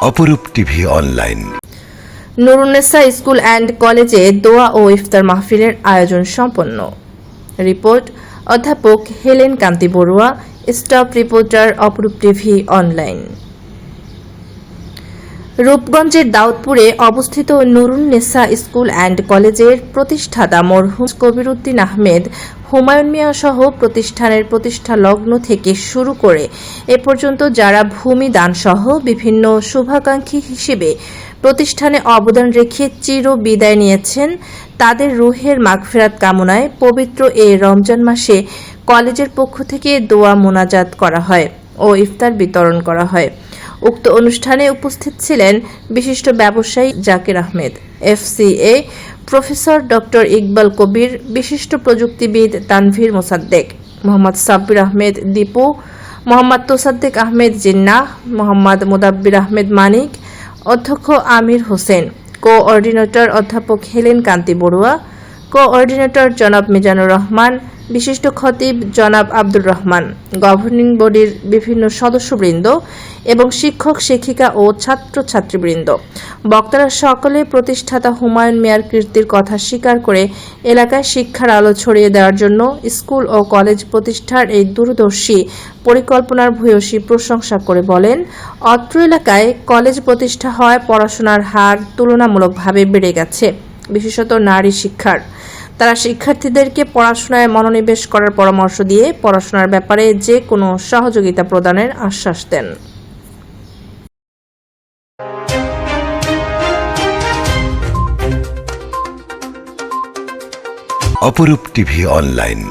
অপরূপ TV online. Nurunnesa school and কলেজে দোয়া ও ইফতার মাহফিলের আয়োজন সম্পন্ন। রিপোর্ট, অধ্যাপক Helen Kanti Barua, staff reporter অপরূপ টিভি অনলাইন। রূপগঞ্জের দাউদপুরে অবস্থিত নুরুন নেসা স্কুল অ্যান্ড কলেজের প্রতিষ্ঠাতা মরহুম কবিরুদ্দিন আহমেদ হুমায়ুন মিয়া সহ প্রতিষ্ঠানের প্রতিষ্ঠা লগ্ন থেকে শুরু করে এ পর্যন্ত যারা ভূমি দান সহ বিভিন্ন শুভাকাঙ্ক্ষী হিসেবে প্রতিষ্ঠানে অবদান রেখে চির বিদায় নিয়েছেন, তাদের রুহের মাগফেরাত কামনায় পবিত্র এই রমজান মাসে কলেজের পক্ষ থেকে দোয়া মোনাজাত করা হয় ও ইফতার বিতরণ করা হয়। উক্ত অনুষ্ঠানে উপস্থিত ছিলেন বিশিষ্ট ব্যবসায়ী Zakir Ahmed, FCA professor doctor Iqbal Kabir, বিশিষ্ট প্রযুক্তিবিদ তানভীর মোসাদ্দেক, মোহাম্মদ সাব্বির আহমেদ দীপু, মোহাম্মদ তোসাদ্দেক আহমেদ জিন্নাহ মোহাম্মদ মুদাব্বির আহমেদ মানিক, অধ্যক্ষ আমির হোসেন, কোঅর্ডিনেটর অধ্যাপক হেলেন কান্তি বড়ুয়া, কোঅর্ডিনেটর জনাব মিজানুর রহমান বিশিষ্ট খতিব জনাব আব্দুর রহমান গভর্নিং বডির বিভিন্ন সদস্যবৃন্দ এবং শিক্ষক, শিক্ষিকা ও ছাত্রছাত্রীবৃন্দ। বক্তারা সকলে প্রতিষ্ঠাতা হুমায়ুন মিয়ার কীর্তির কথা স্বীকার করে এলাকায় শিক্ষার আলো ছড়িয়ে দেওয়ার জন্য স্কুল ও কলেজ প্রতিষ্ঠার এই দূরদর্শী পরিকল্পনার ভূয়সী প্রশংসা করে বলেন, অত্র এলাকায় কলেজ প্রতিষ্ঠা হওয়ায় পড়াশোনার হার তুলনামূলকভাবে বেড়ে গেছে, বিশেষত নারী শিক্ষার। তারা শিক্ষার্থীদেরকে পড়াশোনায় মনোনিবেশ করার পরামর্শ দিয়ে পড়াশোনার ব্যাপারে যে কোনো সহযোগিতা প্রদানের আশ্বাস দেন। অপরূপ টিভি অনলাইন।